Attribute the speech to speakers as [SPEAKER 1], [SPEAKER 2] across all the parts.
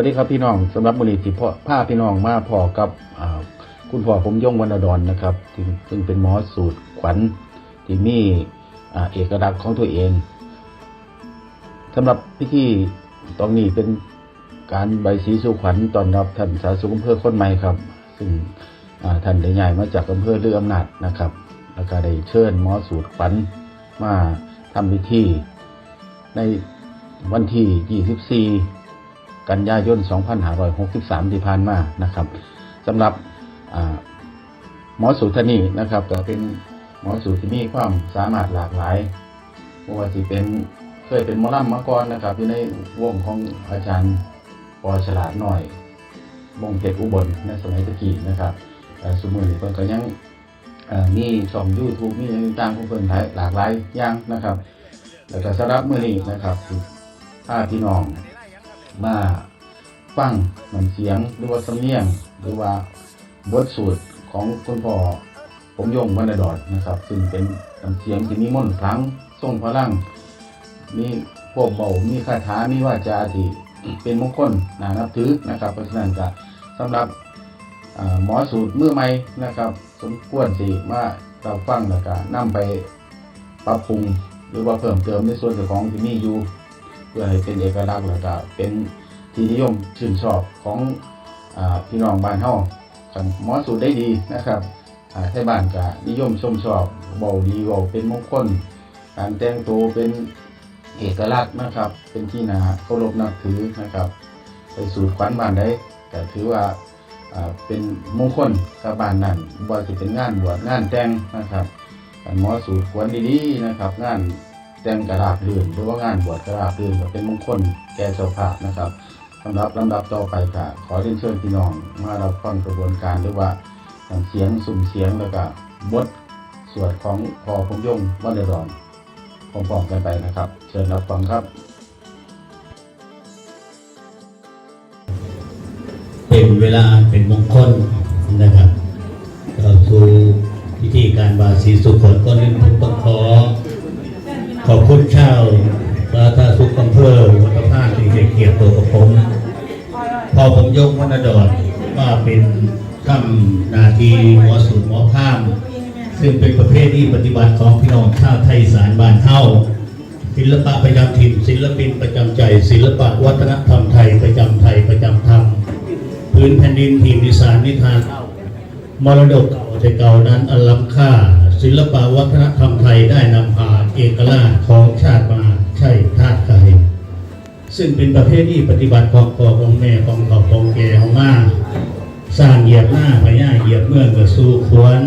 [SPEAKER 1] วัสดีครับพี่น้องสำหรับมือนี้สิพ่อพาพี่น้องมาพอกับคุณพ่อผมยงวรรณดรนนะครับซึ่งซึ่งเป็นหมอสูตรขวัญที่มีอเอกลักษณ์ของตัวเองสำหรับพิธีตรงนี้เป็นการใบสีสู่ขวัญตอนรับท่านสาธารณสุขอำเภอคนใหม่ครับ ซึ่งท่านได้ย้ายมาจากอำเภอเรืออำนาจนะครับ แล้วก็ได้เชิญหมอสูตรขวัญมาทำพิธีในวันที่ 24 กันยายน 2563 ที่ผ่านมานะครับสำหรับหมอสูตรท่านนี้นะครับก็เป็นหมอสูที่มีความสามารถหลากหลายเพราะว่าที่เป็นเคยเป็นมอลำมาก่อนนะครับอยู่ในวงของอาจารย์ปอฉลาดหน่อยวงเพชรอุบลในสมัยตะกี้นะครับสมมือนี้เพิ่นก็ยังมีช่องยูทูบมีต่างๆของเพิ่นหลากหลายอย่างนะครับ แล้วก็สำหรับมื้อนี้นะครับถ้าพี่น้อง มาฟังน้ำเสียงหรือว่าสำเนียงหรือว่าบทสูตรของคุณพ่อผมยงวรรณดรนะครับ ซึ่งเป็นน้ำเสียงที่มีมนต์ขลังทรงพลังมีพวกเบามีคาถามีวาจาที่เป็นมงคลนานับถือนะครับเพราะฉะนั้นก็สำหรับหมอสูตรมือใหม่นะครับ สมควรสิมาเราฟังแล้วก็นำไปปรับปรุงหรือว่าเพิ่มเติมในส่วนของที่มีอยู่ เพื่อให้เป็นเอกลักษณ์แล้วก็เป็นที่นิยมชื่นชอบของอพี่น้องบ้านเฮากันหมอสูตรได้ดีนะครับอ่าไทยบ้านก็นิยมชมชอบเบาดีเบาเป็นมงคลการแต่งตัวเป็นเอกลักษณ์นะครับ เป็นที่นาเคารพนับถือนะครับ ไปสู่ขวัญบ้านได้ก็ถือว่าเป็นมงคลกับบ้านนั้นบ่ว่าจะเป็นงานบวชงานแต่งนะครับการหมอสูตรควรดีๆนะครับ งาน แต่งกระดาษลื่นหรือว่างานบวชกระดาษลื่นก็เป็นมงคลแก่เจ้าภาพนะครับสำหรับลำดับต่อไปก็ขอเรียนเชิญพี่น้องมารับฟังกระบวนการหรือว่าเสียงสุ่มเสียงแล้วก็บทสวดของพอพงยงวัดเดรอนพร้อมๆกันไปนะครับ เชิญรับฟังครับ
[SPEAKER 2] เป็นเวลาเป็นมงคลนะครับเราสู่พิธีการบาสีสุขนก็นี้ผมต้อง ยกวรรณดรว่าเป็นทำนาทีหมอสูตรหมอข้าม ซึ่งเป็นประเภทที่ปฏิบัติของพี่น้องชาวไทยสารบ้านเฮาศิลปะประจำถิ่นศิลปินประจำใจ ศิลปะวัฒนธรรมไทยประจำไทยประจำธรรมพื้นแผ่นดินถิ่นอีสานนิทานมรดกเก่าแต่เก่านั้นอล้ำค่า ศิลปะวัฒนธรรมไทยได้นำพาเอกลักษณ์ของชาติมา ซึ่งเป็นประเภทที่ปฏิบัติของพ่อของแม่ของพ่อของแก่ของมาสร้างเหยียบหน้าพญาเหยียบเมืองกับสู่ควร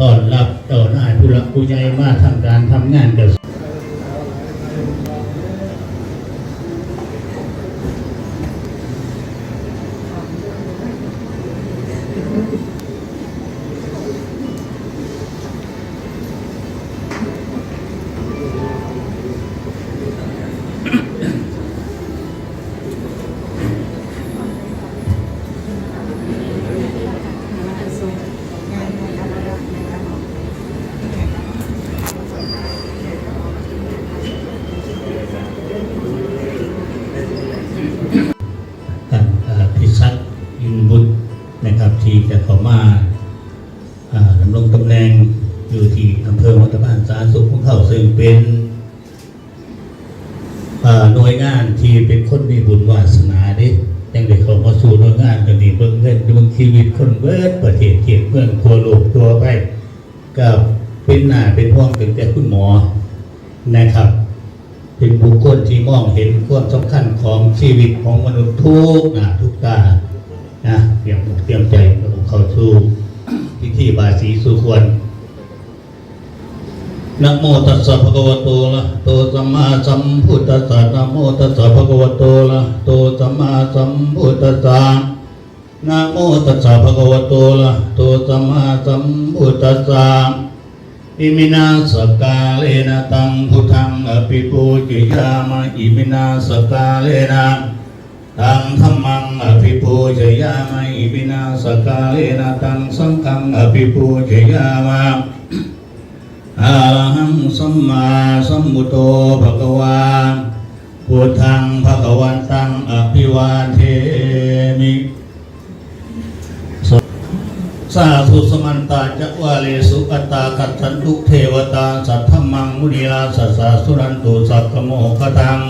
[SPEAKER 2] ต้อนรับต่อหน้าผู้หลักผู้ใหญ่มาทำการทำงานกับ อำเภอวัดบ้านสาธารณสุขของเขาซึ่งเป็นหน่วยงานที่เป็นคนมีบุญวาสนาดิยังได้เข้ามาสู่หน่วยงานกันนี่เบิ่งเงินเบิ่งชีวิตคนเบิดประเทศเขตเมืองทั่วโลกทั่วไปกับเป็นหน้าเป็นห่วงถึงแต่คุณหมอนะครับ เป็นบุคคลที่มองเห็นความสำคัญของชีวิตของมนุษย์ทุกหน้าทุกตานะเตรียมเตรียมใจเข้าสู่พิธีบาสีสุควร นะโมตัสสะภะคะวะโตอะระหะโตสัมมาสัมพุทธัสสะนะโมตัสสะภะคะวะโตอะระโตสัมมาสัมพุทธัสสะนะโมตัสสะภะคะวะโตอะระโตสัมมาสัมพุทธัสสะอิมินาสกาเลนะตังพุทธังอภิปูจิยามะอิมินาสกาเลนะตังธรรมังอภิปูจยามะอิมินาสกาเลนะตังสังฆังอภิปูจยามะ อาหังสัมมาสัมพุทโธภะคะวาพุทธังภะคะวันตังอภิวาเทมิสาธุสมันตาจักวาเลสุปตากัตถันตุเทวตา สัทธมังมุนีลาสัสสะสุรันตุสักขโมคตัง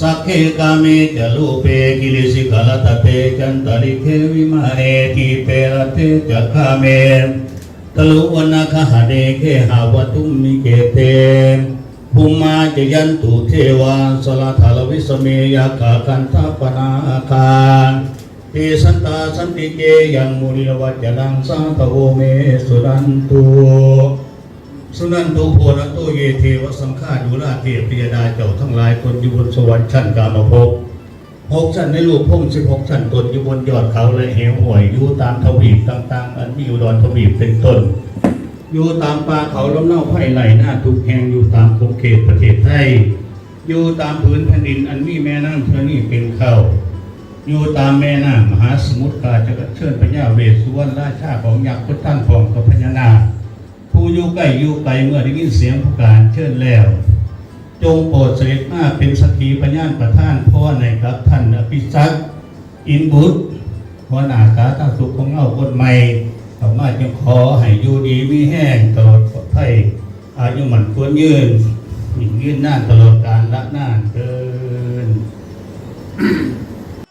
[SPEAKER 2] สักเคกามิจะลูเปกิลิสิกาลตเปจันตริเควิมาเนทีเปรเตจักขาเม ตลุวนาคหะเดเคหาวตุมมิเกเตภูมาจยันตุเทวาสลาธาลวิสเมยากากันตาปนาคาเทสันตาสันติเกยังมุนิลวัจจลังสาตโวเมสุรันตุสุนันตุโพนตุเยเทวสังฆาดุราเทพยดาเจ้าทั้งหลายตนอยู่บนสวรรค์ชั้นกามภพ หกชั้นในลูกพุ่มสิบหกชั้นตนอยู่บนยอดเขาและเหวห่วยอยู่ตามทวีปต่างๆ อันมีอุดรทวีปเป็นต้น อยู่ตามป่าเขาล้มเน่าไผ่ไหลหน้าทุกแห่งอยู่ตามขอบเขตประเทศไทยอยู่ตามพื้นแผ่นดินอันมีแม่น้ำเทนี้เป็นเข้าอยู่ตามแม่น้ำมหาสมุทรกาจะเชิญพญาเวสสุวรรณราชาของยักษ์พุทธันของกับพญานาคผู้อยู่ใกล้อยู่ไกลเมื่อได้ยินเสียงผู้การเชิญแล้ว จงโปรดเสด็จมาเป็นสกขีพยานประท่านพ่อในกับท่านอภิษักอินบุตรหัวหน้าสาธารณสุขของเงาคนใหม่สามารถจะขอให้อยู่ดีมีแห้งตลอดปลอดภัยอายุหมันควรยืนยิ่งยืนนานตลอดกาลละนานเกิน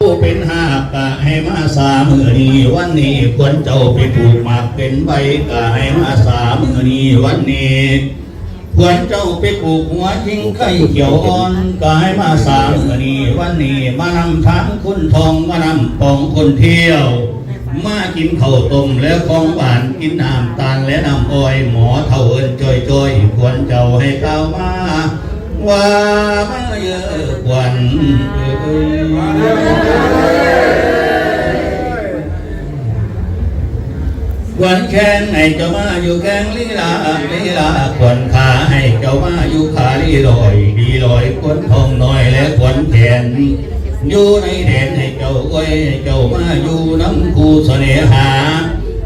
[SPEAKER 2] ผู้เป็นหากกะให้มาสามือนี้วันนี้ควรเจ้าไปปลูกหมากเป็นใบกะให้มาสามือนี้วันนี้ ควรเจ้าไปปลูกหัวจิงไข่เขียวอ่อนกะให้มาสามือนี้วันนี้มานำทางคุณทองมานำปองคนเที่ยว มากินข้าวต้มแล้วของหวานกินน้ำตาลและน้ำอ้อยหมอเท่าเอินจอยจอยๆควรเจ้าให้ก้าวมาว่ามาเยอะกวันเอ้ย ควันแข้งให้เจ้ามาอยู่แข้งลีลาลีลาควันขาให้เจ้ามาอยู่ขาลีลอยดีลอยควันทองน้อยและควันแขนอยู่ในแดนให้เจ้าไว้ให้เจ้ามาอยู่น้ำคูเสน่หา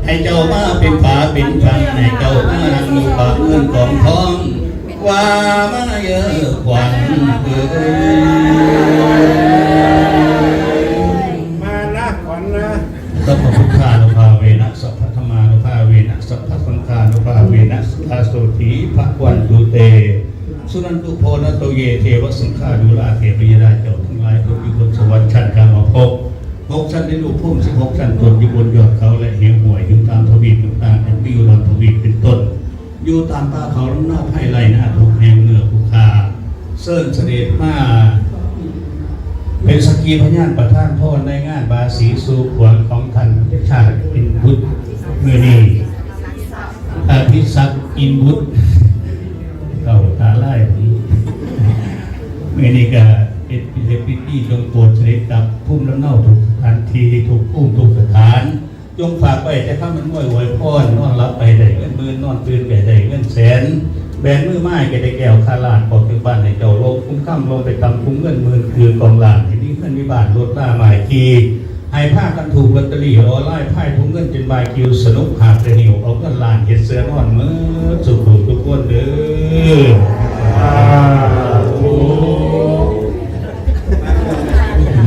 [SPEAKER 2] ให้เจ้ามาเป็นฝาเป็นฟังให้เจ้ามานั่งอยู่ปากเงินกองทองว่ามาเยอะกวันเอ้ย
[SPEAKER 3] มานะขวัญนะ
[SPEAKER 2] สัพพพุท ทาโสถีภะวันตุเต สุนันตุโพนะโตเยเทวสังฆาดุราเทพยดาเจ้าทั้งหลายทุกอยู่บนสวรรค์ชั้นกลางมาพบหกชั้นในลูกพุ่มสิบหกชั้นตนอยู่บนยอดเขาและเหวห่วยอยู่ตามทวีปต่างๆอันมีอยู่บนทวีปเป็นต้น อยู่ตามป่าเขาลำหน้าไผ่ไรหน้าทุกแห่งเหนือภูคาเสิร์นเสด็จมาเป็นสกีพยานประท่านพ่อในงานบาสีสู่ขวัญของท่านชาติอินบุตรเมื่อนี้ อภิศักอินบุตรเก่าตาไล่นี้เมนี้ก็เป็นพิธีพิธีจงโปรดเสด็จกับพุ่มลำเน่าถูกสถานที่ถูกพุ่มถูกสถาน จงฝากไปจะข้ามันม่วยหวยพ่อนนอนรับไปได้เงินมื่นอนตื่นไปได้เงินแสนแบนมือไม้แกได้แก้วคาลานบอกถึงบ้านให้เจ้าโลกคุ้มข้ามลงไปตำคุ้มเงินหมื่นคือกองหลานที่นี่เงินมีบาทลดหน้าหมายที ให้ผ้ากันถูกลอตเตอรี่รอไล่ไพ่ทุ่งเงินจนบายคิวสนุกหาดจะหิวเอาเงินลานเห็ดเสือนอนมือสุขุทุกคนเด้อ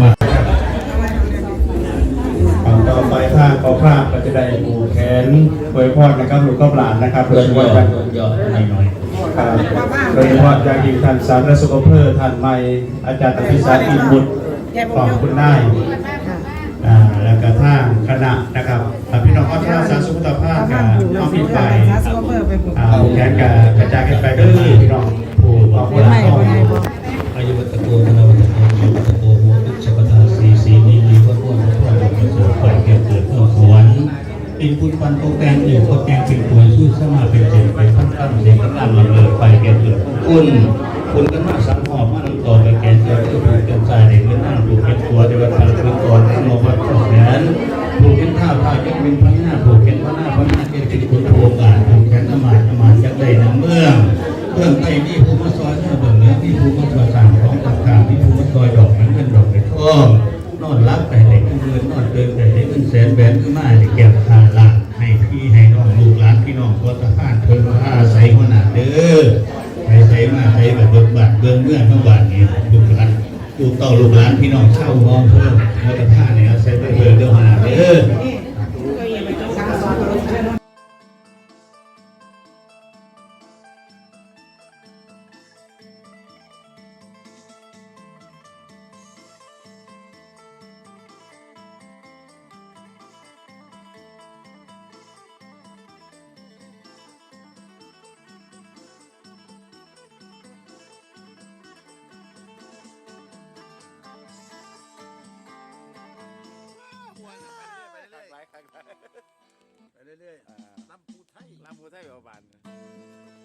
[SPEAKER 2] มา
[SPEAKER 3] ฝั่งต่อไปผ้าขอผ้าก็จะได้ผูแขนอวยพรนะครับหลูกก็หลานนะครับโดยเฉพาะท่าน
[SPEAKER 2] ยอดหน่อยหน่อย
[SPEAKER 3] ครับโดยเฉพาะอย่างยิ่งท่านสารสุขเภอท่านใหม่อาจารย์อภิษารอินบุตรของคุณนาย อ่าแล้วก็ทางคณะนะครับอ่าพี่น้องก็ท่าสารสุขภาพกับน้องพี่ไปอ่าผูกแขนกับกระจายกันไปเด้อพี่น้องผูกขอบคุณครับ
[SPEAKER 2] อายุวัตโกธนวัตโกอายุวัตโกโหตุสัพพทาสีสีนี้มีพระพุทธพระธรรมพระสงฆ์ไปเกิดเกิดเพื่อสวรรค์เป็นคุณปันโตแกงอยู่ก็แกงเป็นป่วยสู้สมาเป็นเจ็บเป็นพันตั้งเสียงกำลังลำเลิศไปเกิดเกิดคุณคุณกันมาสังหอบมาลำต่อไปแก่เกิดเพื่อ เรื่องไปนี่ภูมิซอยเนี่ยเบิ่งเนี่ยที่ภูมิซอยต่างของต่างๆที่ภูมิซอยดอกนั้นเป็นดอกไอ้ท่องนอนรับไปได้เงินนอนเดินต่ได้เงินแสนแหวนขึ้นมาจะเก็บท่าหลักให้พี่ให้น้องลูกหลานพี่น้องตัวตะพานเพิ่นว่าอาศัยหัวหน้าเด้อใส่ใส่มาใส่แบบเบิกบาทเบื่องเมื่อเมื่อวานนี้ลูกหลานลูกเต่าลูกหลานพี่น้องเช่าห้องเพิ่มแล้วตะพาเนี่ยใส่ไปเพิ่มเด้อหัวหน้าเด้อ
[SPEAKER 1] ไปเรื่อยๆลำพูไทยลำพูไทยเบาบาน